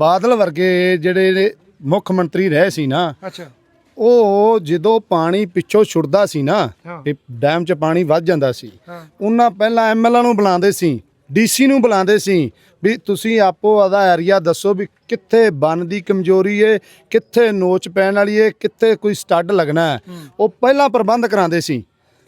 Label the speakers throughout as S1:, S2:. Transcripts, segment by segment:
S1: ਬਾਦਲ ਵਰਗੇ ਜਿਹੜੇ ਮੁੱਖ ਮੰਤਰੀ ਰਹੇ ਸੀ ਨਾ
S2: ਅੱਛਾ।
S1: ਉਹ ਜਦੋਂ ਪਾਣੀ ਪਿੱਛੋਂ ਛੁੱਟਦਾ ਸੀ ਨਾ
S2: ਹਾਂ।
S1: ਵੀ ਡੈਮ 'ਚ ਪਾਣੀ ਵੱਧ ਜਾਂਦਾ ਸੀ।
S2: ਹਾਂ।
S1: ਉਹਨਾਂ ਪਹਿਲਾਂ ਐਮਐਲਏ ਨੂੰ ਬੁਲਾਉਂਦੇ ਸੀ ਡੀਸੀ ਨੂੰ ਬੁਲਾਉਂਦੇ ਸੀ ਵੀ ਤੁਸੀਂ ਆਪੋ ਆਦਾ ਏਰੀਆ ਦੱਸੋ ਵੀ ਕਿੱਥੇ ਬੰਨ ਦੀ ਕਮਜ਼ੋਰੀ ਏ ਕਿੱਥੇ ਨੋਚ ਪੈਣ ਵਾਲੀ ਏ ਕਿੱਥੇ ਕੋਈ ਸਟੱਡ ਲੱਗਣਾ ਹੈ। ਉਹ ਪਹਿਲਾਂ ਪ੍ਰਬੰਧ ਕਰਾਉਂਦੇ ਸੀ।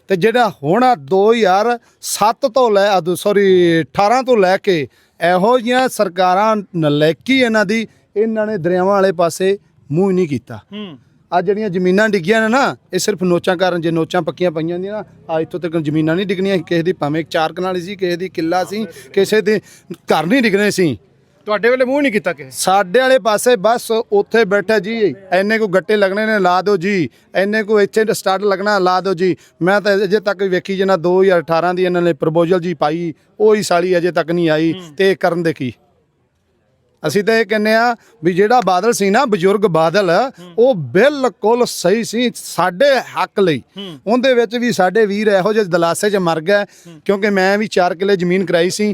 S1: ਤੇ ਜਿਹੜਾ ਹੁਣ ਆ 2007 ਤੋਂ ਲੈ ਸੌਰੀ 18 ਤੋਂ ਲੈ ਕੇ ਇਹੋ ਜਿਹੀਆਂ ਸਰਕਾਰਾਂ ਨਲੈਕੀ ਇਹਨਾਂ ਦੀ ਇਹਨਾਂ ਨੇ ਦਰਿਆਵਾਂ ਵਾਲੇ ਪਾਸੇ ਮੂੰਹ ਹੀ ਨਹੀਂ ਕੀਤਾ।
S2: ਹੂੰ।
S1: ਆ ਜਿਹੜੀਆਂ ਜ਼ਮੀਨਾਂ ਡਿੱਗੀਆਂ ਨੇ ਨਾ ਇਹ ਸਿਰਫ ਨੋਚਾਂ ਕਾਰਨ ਜੇ ਨੋਚਾਂ ਪੱਕੀਆਂ ਪਈਆਂ ਹੁੰਦੀਆਂ ਨਾ ਆ ਇੱਥੋਂ ਤੱਕ ਜ਼ਮੀਨਾਂ ਨਹੀਂ ਡਿੱਗਣੀਆਂ ਕਿਸੇ ਦੀ ਭਾਵੇਂ ਚਾਰ ਕਨਾਲੀ ਸੀ ਕਿਸੇ ਦੀ ਕਿੱਲਾ ਸੀ ਕਿਸੇ ਦੇ ਘਰ ਨਹੀਂ ਡਿੱਗਣੇ ਸੀ।
S2: ਤੁਹਾਡੇ ਵੇਲੇ ਮੂੰਹ ਨਹੀਂ ਕੀਤਾ ਕਿਸੇ
S1: ਸਾਡੇ ਵਾਲੇ ਪਾਸੇ ਬਸ ਉੱਥੇ ਬੈਠਾ ਜੀ ਐਨੇ ਕੋ ਗੱਟੇ ਲੱਗਣੇ ਨੇ ਲਾ ਦਿਓ ਜੀ। ਐਨੇ ਕੋ ਇੱਥੇ ਸਟਾਰਟ ਲੱਗਣਾ ਲਾ ਦਿਓ ਜੀ। ਮੈਂ ਤਾਂ ਅਜੇ ਤੱਕ ਵੇਖੀ ਜਿੰਨਾ 2018 ਦੀ ਇਹਨਾਂ ਨੇ ਪ੍ਰਪੋਜ਼ਲ ਜੀ ਪਾਈ ਉਹ ਹੀ ਸਾਲੀ ਅਜੇ ਤੱਕ ਨਹੀਂ ਆਈ। ਤੇ ਕਰਨ ਦੇ ਕੀ? ਅਸੀਂ ਤਾਂ ਇਹ ਕਹਿੰਨੇ ਆ ਵੀ ਜਿਹੜਾ ਬਾਦਲ ਸੀ ਨਾ ਬਜ਼ੁਰਗ ਬਾਦਲ ਉਹ ਬਿਲਕੁਲ ਸਹੀ ਸੀ ਸਾਡੇ ਹੱਕ ਲਈ। ਉਹਦੇ ਵਿੱਚ ਵੀ ਸਾਡੇ ਵੀਰ ਇਹੋ ਜਿਹੇ ਦਲਾਸੇ 'ਚ ਮਰ ਗਏ। ਕਿਉਂਕਿ ਮੈਂ ਵੀ 4 ਕਿੱਲੇ ਜ਼ਮੀਨ ਕਰਾਈ ਸੀ।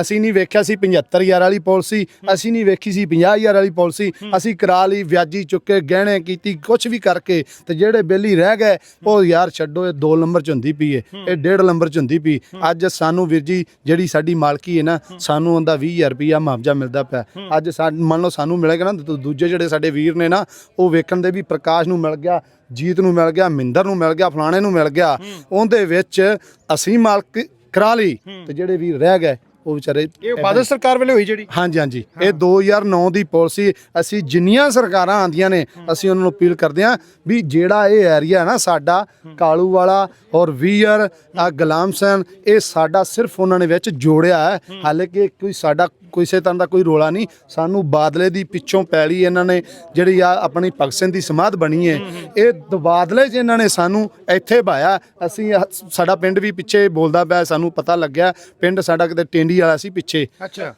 S1: ਅਸੀਂ ਨਹੀਂ ਵੇਖਿਆ ਸੀ 75000 ਵਾਲੀ ਪਾਲਿਸੀ ਅਸੀਂ ਨਹੀਂ ਵੇਖੀ ਸੀ 50000 ਵਾਲੀ ਪਾਲਿਸੀ ਅਸੀਂ ਕਰਾ ਲਈ ਵਿਆਜੀ ਚੁੱਕੇ ਗਹਿਣੇ ਕੀਤੀ ਕੁਝ ਵੀ ਕਰਕੇ ਤੇ ਜਿਹੜੇ ਬੇਲੀ ਰਹਿ ਗਏ ਉਹ ਯਾਰ ਛੱਡੋ ਇਹ 2 ਨੰਬਰ 'ਚ ਹੁੰਦੀ ਪਈ ਏ। ਇਹ 1.5 ਨੰਬਰ 'ਚ ਹੁੰਦੀ ਪਈ। ਅੱਜ ਸਾਨੂੰ ਵੀਰ ਜੀ ਜਿਹੜੀ ਸਾਡੀ ਮਾਲਕੀ ਹੈ ਨਾ ਸਾਨੂੰ ਉਹਦਾ 20000 ਰੁਪਿਆ ਮੁਆਵਜ਼ਾ ਮਿਲਦਾ ਪਿਆ। ਅੱਜ ਸਾ- ਮੰਨ ਲਓ ਸਾਨੂੰ ਮਿਲੇਗਾ ਨਾ ਦੂ- ਦੂਜੇ ਜਿਹੜੇ ਸਾਡੇ ਵੀਰ ਨੇ ਨਾ ਉਹ ਵੇਖਣ ਦੇ ਵੀ ਪ੍ਰਕਾਸ਼ ਨੂੰ ਮਿਲ ਗਿਆ ਜੀਤ ਨੂੰ ਮਿਲ ਗਿਆ ਮਿੰਦਰ ਨੂੰ ਮਿਲ ਗਿਆ ਫਲਾਣੇ ਨੂੰ ਮਿਲ ਗਿਆ। ਉਹਦੇ ਵਿੱਚ ਅਸੀਂ ਮਾਲਕ ਕਰਾ ਲਈ ਤੇ ਜਿਹੜੇ ਵੀਰ ਰਹਿ ਗਏ ਉਹ ਵਿਚਾਰੇ
S2: ਇਹ ਬਾਦਲ ਸਰਕਾਰ ਵੇਲੇ ਹੋਈ ਜਿਹੜੀ?
S1: ਹਾਂਜੀ ਹਾਂਜੀ। ਇਹ 2009 ਦੀ ਪਾਲਿਸੀ ਅਸੀਂ ਜਿੰਨੀਆਂ ਸਰਕਾਰਾਂ ਆਂਦੀਆਂ ਨੇ ਅਸੀਂ ਉਹਨਾਂ ਨੂੰ ਅਪੀਲ ਕਰਦੇ ਹਾਂ ਵੀ ਜਿਹੜਾ ਇਹ ਏਰੀਆ ਨਾ ਸਾਡਾ ਕਾਲੂ ਵਾਲਾ ਔਰ ਵੀਰ ਆ ਗੁਲਾਮ ਸੈਨ ਇਹ ਸਾਡਾ ਸਿਰਫ ਉਹਨਾਂ ਨੇ ਵਿੱਚ ਜੋੜਿਆ ਹੈ। ਹਾਲੇ ਕਿ ਕੋਈ ਸਾਡਾ ਕਿਸੇ ਤਰ੍ਹਾਂ ਦਾ ਕੋਈ ਰੋਲਾ ਨਹੀਂ। ਸਾਨੂੰ ਬਾਦਲੇ ਦੀ ਪਿੱਛੋਂ ਪੈਲੀ ਇਹਨਾਂ ਨੇ ਜਿਹੜੀ ਆ ਆਪਣੀ ਭਗਤ ਸਿੰਘ ਦੀ ਸਮਾਧ ਬਣੀ ਹੈ ਇਹ ਦਬਾਦਲੇ 'ਚ ਇਹਨਾਂ ਨੇ ਸਾਨੂੰ ਇੱਥੇ ਭਾਇਆ। ਅਸੀਂ ਆਹ ਸਾਡਾ ਪਿੰਡ ਵੀ ਪਿੱਛੇ ਬੋਲਦਾ ਪਿਆ ਸਾਨੂੰ ਪਤਾ ਲੱਗਿਆ ਪਿੰਡ ਸਾਡਾ ਕਿਤੇ ਟੇਂਡੀ ਵਾਲਾ ਸੀ ਪਿੱਛੇ।
S2: ਅੱਛਾ।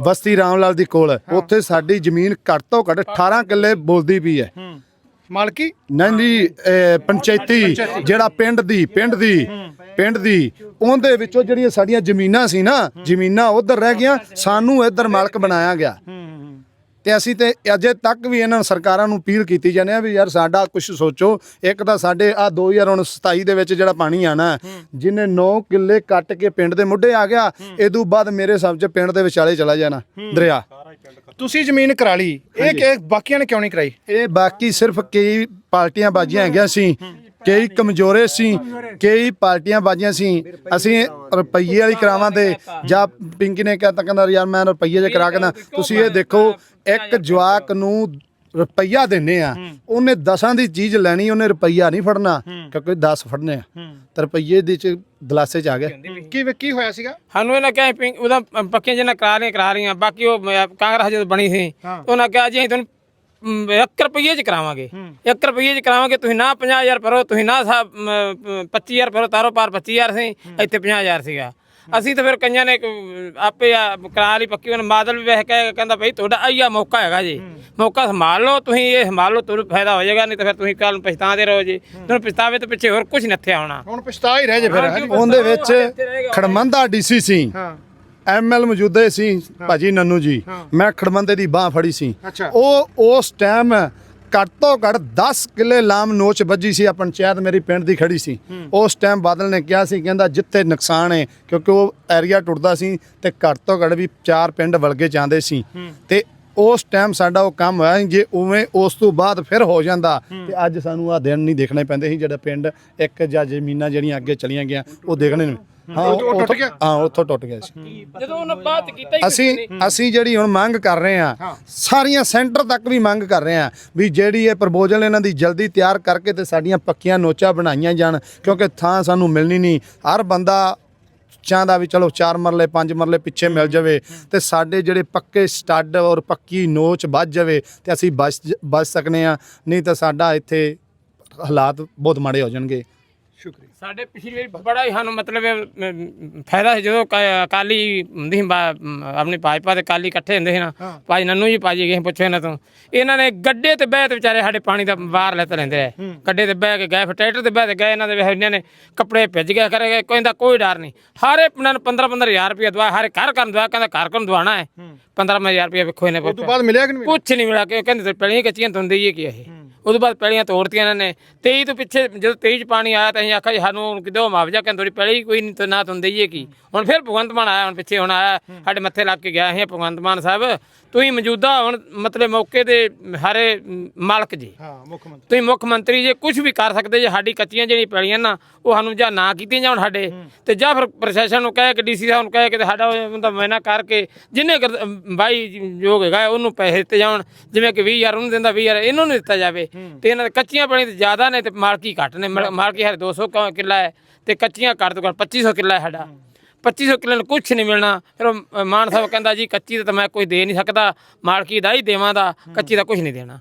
S1: ਬਸਤੀ ਰਾਮ ਲਾਲ ਦੀ ਕੋਲ। ਉੱਥੇ ਸਾਡੀ ਜ਼ਮੀਨ ਘੱਟ ਤੋਂ ਘੱਟ 18 ਕਿੱਲੇ ਬੋਲਦੀ ਵੀ ਹੈ
S2: ਹੂੰ। ਮਾਲਕੀ?
S1: ਨਹੀਂ ਜੀ ਇਹ ਪੰਚਾਇਤੀ ਜਿਹੜਾ ਪਿੰਡ ਦੀ ਪਿੰਡ ਦੀ। ਪਿੰਡ ਦੀ ਉਹਦੇ ਵਿੱਚੋਂ ਜਿਹੜੀਆਂ ਸਾਡੀਆਂ ਜ਼ਮੀਨਾਂ ਸੀ ਨਾ ਜ਼ਮੀਨਾਂ ਉਧਰ ਰਹਿ ਗਈਆਂ ਸਾਨੂੰ ਇੱਧਰ ਮਾਲਕ ਬਣਾਇਆ ਗਿਆ। ਤੇ ਅਸੀਂ ਤੇ ਅਜੇ ਤੱਕ ਵੀ ਇਹਨਾਂ ਸਰਕਾਰਾਂ ਨੂੰ ਅਪੀਲ ਕੀਤੀ ਜਾਂਦੇ ਆ ਵੀ ਯਾਰ ਸਾਡਾ ਕੁਝ ਸੋਚੋ ਇੱਕ ਤਾਂ ਸਾਡੇ ਆ 2027 ਦੇ ਵਿੱਚ ਜਿਹੜਾ ਪਾਣੀ ਆਣਾ ਜਿਹਨੇ 9 ਕਿੱਲੇ ਕੱਟ ਕੇ ਪਿੰਡ ਦੇ ਮੁੱਢੇ ਆ ਗਿਆ ਇਦੋਂ ਬਾਅਦ ਮੇਰੇ ਹਿਸਾਬ 'ਚ ਪਿੰਡ ਦੇ ਵਿਚਾਲੇ ਚਲਾ ਜਾਣਾ ਦਰਿਆ।
S2: ਤੁਸੀਂ ਜ਼ਮੀਨ ਕਰਾ ਲਈ। ਇਹ ਕਿ ਬਾਕੀਆਂ ਨੇ ਕਿਉਂ ਨਹੀਂ ਕਰਾਈ?
S1: ਇਹ ਬਾਕੀ ਸਿਰਫ ਕਈ ਪਾਰਟੀਆਂ ਬਾਜੀਆਂ ਹੈਗੀਆਂ ਸੀ ਕਈ ਕਮਜ਼ੋਰੇ ਸੀ ਕਈ ਪਾਰਟੀਆਂ ਬਾਜੀਆਂ ਸੀ। ਅਸੀਂ ਰੁਪਈਏ ਵਾਲੀ ਕਰਾਵਾਂ ਤੇ ਜਾਂ ਪਿੰਕੀ ਨੇ ਕਹਿਤਾ ਕਹਿੰਦਾ ਯਾਰ ਮੈਂ ਰੁਪਈਏ ਜੇ ਕਰਾ ਕੇ ਨਾ। ਤੁਸੀਂ ਇਹ ਦੇਖੋ ਇੱਕ ਜਵਾਕ ਨੂੰ ਰੁਪਈਆ ਦਿੰਨੇ ਆ। ਉਹਨੇ ਦਸਾਂ ਦੀ ਚੀਜ਼ ਲੈਣੀ ਉਹਨੇ ਰੁਪਈਆ ਨਹੀਂ ਫੜਨਾ। ਕਿਉਂਕਿ 10 ਫੜਨੇ ਆ। ਤੇ ਰੁਪਈਏ ਦੇ ਚ ਦਲਾਸੇ ਚ ਆ ਗਏ।
S2: ਕੀ ਕੀ ਹੋਇਆ ਸੀਗਾ?
S3: ਸਾਨੂੰ ਇਹਨਾਂ ਕਿਹਾ ਪਿੰਕ- ਉਹਦਾ ਪੱਕੀਆਂ ਜਿਹਨਾਂ ਕਰਾ ਰਹੀਆਂ ਕਰਾ ਰਹੀਆਂ। ਬਾਕੀ ਉਹ ਕਾਂਗਰਸ ਜਦੋਂ ਬਣੀ ਸੀ। ਉਹਨਾਂ ਕਿਹਾ ਜੀ ਅਸੀਂ ਤੁਹਾਨੂੰ 1 ਰੁਪਏ ਚ ਕਰਾਵਾਂਗੇ। 1 ਰੁਪਏ ਚ ਕਰਾਵਾਂਗੇ ਤੁਸੀਂ ਨਾ 50000 ਭਰੋ ਤੁਸੀਂ ਨਾ ਸਾਹਿਬ 25000 ਭਰੋ ਤਾਰੋ ਪਾਰ 25000 ਸੀ ਇੱਥੇ 50000 ਸੀਗਾ। ਅਸੀਂ ਤਾਂ ਫਿਰ ਕਈਆਂ ਨੇ ਆਪੇ ਆ ਕਰਾ ਲਈ ਪੱਕੀ। ਉਹਨੇ ਮਾਦਲ ਵੀ ਵੇਖ ਕੇ ਕਹਿੰਦਾ ਭਾਈ ਤੁਹਾਡਾ ਆਈਆ ਮੌਕਾ ਹੈਗਾ ਜੀ। ਮੌਕਾ ਸੰਭਾਲ ਲਓ ਤੁਸੀਂ ਇਹ ਸੰਭਾਲ ਲਓ ਤੁਹਾਨੂੰ ਫਾਇਦਾ ਹੋ ਜਾਏਗਾ ਨਹੀਂ ਤਾਂ ਫਿਰ ਤੁਸੀਂ ਕੱਲ ਨੂੰ ਪਛਤਾਉਂਦੇ ਰਹੋ ਜੀ। ਤੁਹਾਨੂੰ ਪਛਤਾਵੇ ਤੋਂ ਪਿੱਛੇ ਹੋਰ ਕੁਝ ਨਹੀਂ ਨੱਥਿਆ ਹੋਣਾ
S2: ਹੁਣ ਪਛਤਾ ਹੀ ਰਹਿ ਜੇ ਫਿਰ?
S1: ਉਹਦੇ ਵਿੱਚ ਖੜਮੰਦਾ ਡੀਸੀ ਸੀ।
S2: ਹਾਂ।
S1: ਐਮਐਲ ਮੌਜੂਦੇ ਸੀ ਭਾਜੀ ਨੰਨੂ ਜੀ। ਮੈਂ ਖੜਮੰਦੇ ਦੀ ਬਾਹ ਫੜੀ ਸੀ। ਉਹ ਉਸ ਟਾਈਮ ਘੱਟ ਤੋਂ ਘੱਟ 10 ਕਿੱਲੇ ਲਾਮ ਨੋਚ ਵੱਜੀ ਸੀ ਆ ਪੰਚਾਇਤ ਮੇਰੀ ਪਿੰਡ ਦੀ ਖੜੀ ਸੀ। ਉਸ ਟਾਈਮ ਬਾਦਲ ਨੇ ਕਿਹਾ ਸੀ ਕਹਿੰਦਾ ਜਿੱਥੇ ਨੁਕਸਾਨ ਹੈ ਕਿਉਂਕਿ ਉਹ ਏਰੀਆ ਟੁੱਟਦਾ ਸੀ ਤੇ ਘੱਟ ਤੋਂ ਘੱਟ ਵੀ ਚਾਰ ਪਿੰਡ ਵਲਗੇ ਜਾਂਦੇ ਸੀ। ਤੇ ਉਸ ਟਾਈਮ ਸਾਡਾ ਉਹ ਕੰਮ ਹੋਇਆ। ਜੇ ਉਵੇਂ ਉਸ ਤੋਂ ਬਾਅਦ ਫਿਰ ਹੋ ਜਾਂਦਾ। ਤੇ ਅੱਜ ਸਾਨੂੰ ਆ ਦਿਨ ਨਹੀਂ ਦੇਖਣੇ ਪੈਂਦੇ ਸੀ ਜਿਹੜਾ ਪਿੰਡ ਇੱਕ ਜਾਂ ਜ਼ਮੀਨਾਂ ਜਿਹੜੀਆਂ ਅੱਗੇ ਚਲੀਆਂ ਗਿਆ ਉਹ ਦੇਖਣੇ ਨੇ ਹਾਂ।
S2: ਉਹ ਟੁੱਟ ਗਿਆ?
S1: ਹਾਂ ਉੱਥੋਂ ਟੁੱਟ ਗਿਆ ਸੀ।
S3: ਜਦੋਂ ਉਹਨਾਂ ਬਾਤ ਕੀਤਾ
S1: ਅਸੀਂ ਅਸੀਂ ਜਿਹੜੀ ਹੁਣ ਮੰਗ ਕਰ ਰਹੇ ਆ ਸਾਰੀਆਂ ਸੈਂਟਰ ਤੱਕ ਵੀ ਮੰਗ ਕਰ ਰਹੇ ਆ ਵੀ ਜਿਹੜੀ ਇਹ ਪ੍ਰਪੋਜ਼ਲ ਇਹਨਾਂ ਦੀ ਜਲਦੀ ਤਿਆਰ ਕਰਕੇ ਤੇ ਸਾਡੀਆਂ ਪੱਕੀਆਂ ਨੋਚਾਂ ਬਣਾਈਆਂ ਜਾਣ ਕਿਉਂਕਿ ਥਾਂ ਸਾਨੂੰ ਮਿਲਣੀ ਨਹੀਂ। ਹਰ ਬੰਦਾ ਚਾਹੁੰਦਾ ਵੀ ਚਲੋ ਚਾਰ ਮਰਲੇ, ਪੰਜ ਮਰਲੇ ਪਿੱਛੇ ਮਿਲ ਜਾਵੇ ਤੇ ਸਾਡੇ ਜਿਹੜੇ ਪੱਕੇ ਸਟੱਡ ਔਰ ਪੱਕੀ ਨੋਚ ਵੱਜ ਜਾਵੇ ਤੇ ਅਸੀਂ ਬਚ ਬਚ ਸਕਨੇ ਆ। ਨਹੀਂ ਤਾਂ ਸਾਡਾ ਇੱਥੇ ਹਾਲਾਤ ਬਹੁਤ ਮਾੜੇ ਹੋ ਜਾਣਗੇ।
S2: ਸ਼ੁਕਰੀਆ।
S3: ਸਾਡੇ ਪਿਛਲੀ ਵਾਰੀ ਬੜਾ ਹੀ ਸਾਨੂੰ ਮਤਲਬ ਅਮ, ਫਾਇਦਾ ਸੀ ਜਦੋਂ ਕ- ਅਕਾਲੀ ਹੁੰਦੀ ਸੀ ਬਾ- ਅਮ, ਆਪਣੀ ਭਾਜਪਾ ਤੇ ਅਕਾਲੀ ਇਕੱਠੇ ਹੁੰਦੇ ਸੀ ਨਾ ਭਾਈ ਨੰਨੂ ਜੀ ਭਾਜੀ ਗਏ ਪੁੱਛੋ ਇਹਨਾਂ ਤੋਂ ਇਹਨਾਂ ਨੇ ਗੱਡੇ ਤੇ ਬਹਿ ਤੇ ਵਿਚਾਰੇ ਸਾਡੇ ਪਾਣੀ ਦਾ ਬਾਹਰ ਲੈਤੇ ਰਹਿੰਦੇ ਰਹੇ ਗੱਡੇ ਤੇ ਬਹਿ ਕੇ ਗਏ ਫਿਰ ਟਰੈਕਟਰ ਤੇ ਬਹਿ ਤੇ ਗਏ ਇਹਨਾਂ ਦੇ ਵੇਖ ਇਹਨਾਂ ਨੇ ਕੱਪੜੇ ਭਿੱਜ ਗਏ ਕਰੇ ਕੋਈ ਦਾ ਕੋਈ ਡਰ ਨਹੀਂ। ਹਾਰੇ ਇਹਨਾਂ ਨੂੰ 15 15000 ਰੁਪਏ ਦਵਾ ਹਾਰੇ ਘਰ ਕਰਨ ਦਵਾ ਕਹਿੰਦਾ ਘਰ ਕਰਨ ਦਵਾਣਾ ਹੈ। 15000 ਰੁਪਏ ਵੇਖੋ ਇਹਨੇ
S2: ਉਸ ਤੋਂ ਬਾਅਦ ਮਿਲਿਆ ਕਿ ਨਹੀਂ ਮਿਲਿਆ?
S3: ਕੁਛ ਨਹੀਂ ਮਿਲਿਆ ਕਿ ਕਹਿੰਦੇ ਤੇ ਪਹਿਲੀਆਂ ਕੱਚੀਆਂ ਤੁੰਦੇ ਹੀ ਕੀ ਇਹ? ਉਦੋਂ ਬਾਅਦ ਪਹਿਲੀਆਂ ਤੋੜਤੀਆਂ ਇਹਨਾਂ ਨੇ। 23 ਤੋਂ ਪਿੱਛੇ ਜਦੋਂ 23 ਚ ਪਾਣੀ ਆਇਆ ਤਾਂ ਅਸੀਂ ਆਖਿਆ ਜੀ ਸਾਨੂੰ ਕਿਦੋਂ ਮੁਆਵਜ਼ਾ ਕਹਿੰਦੇ ਥੋੜੀ ਪਹਿਲੀ ਕੋਈ ਨਹੀਂ ਤਾਂ ਨਾ ਤੁੰਦੇ ਹੀ ਕੀ। ਹੁਣ ਫਿਰ ਭਗਵੰਤ ਮਾਨ ਆਇਆ ਹੁਣ ਪਿੱਛੇ ਹੁਣ ਆਇਆ ਸਾਡੇ ਮੱਥੇ ਲੱਗ ਕੇ ਗਿਆ ਹੈ ਭਗਵੰਤ ਮਾਨ ਸਾਹਿਬ। ਤੁਸੀਂ ਮੌਜੂਦਾ ਹੁਣ ਮਤਲਬ ਮੌਕੇ ਦੇ ਹਾਰੇ ਮਾਲਕ ਜੀ।
S2: ਹਾਂ ਮੁੱਖ ਮੰਤਰੀ
S3: ਤੁਸੀਂ ਮੁੱਖ ਮੰਤਰੀ ਜੇ ਕੁਝ ਵੀ ਕਰ ਸਕਦੇ ਜੇ ਸਾਡੀ ਕੱਚੀਆਂ ਜਿਹੜੀਆਂ ਪੈਲੀਆਂ ਨਾ ਉਹ ਸਾਨੂੰ ਜਾਂ ਨਾ ਕੀਤੀਆਂ ਜਾਣ ਸਾਡੇ। ਤੇ ਜਾਂ ਫਿਰ ਪ੍ਰਸ਼ਾਸਨ ਨੂੰ ਕਹੇ ਕਿ ਡੀਸੀ ਸਾਹਿਬ ਨੂੰ ਕਹੇ ਕਿ ਸਾਡਾ ਉਹਦਾ ਮੈਨਾ ਕਰਕੇ ਜਿੰਨੇ ਬਾਈ ਯੋਗ ਹੈਗਾ ਉਹਨੂੰ ਪੈਸੇ ਦਿੱਤੇ ਜਾਣ। ਜਿਵੇਂ ਕਿ 20000 ਉਹਨੂੰ ਦਿੰਦਾ 20000 ਇਹਨੂੰ ਨਹੀਂ ਦਿੱਤਾ ਜਾਵੇ। ਤੇ ਇਹਨਾਂ ਦੇ ਕੱਚੀਆਂ ਪੈਲੀਆਂ ਤੇ ਜ਼ਿਆਦਾ ਨੇ ਤੇ ਮਾਲਕੀ ਘੱਟ ਨੇ। ਮਲ- ਮਾਲਕੀ ਹਰ 200 ਕ- ਕਿੱਲਾ ਹੈ ਤੇ ਕੱਚੀਆਂ ਘੱਟ ਤੋਂ ਘੱਟ 2500 ਕਿੱਲਾ ਹੈ ਸਾਡਾ। 2500 ਕਿੱਲੇ ਨੂੰ ਕੁਝ ਨਹੀਂ ਮਿਲਣਾ। ਫਿਰ ਉਹ ਮਾਨ ਸਾਹਿਬ ਕਹਿੰਦਾ ਜੀ ਕੱਚੀ ਦਾ ਤਾਂ ਮੈਂ ਕੋਈ ਦੇ ਨਹੀਂ ਸਕਦਾ। ਮਾਲਕੀ ਦਾ ਹੀ ਦੇਵਾਂ ਦਾ ਕੱਚੀ ਦਾ ਕੁਝ ਨਹੀਂ ਦੇਣਾ।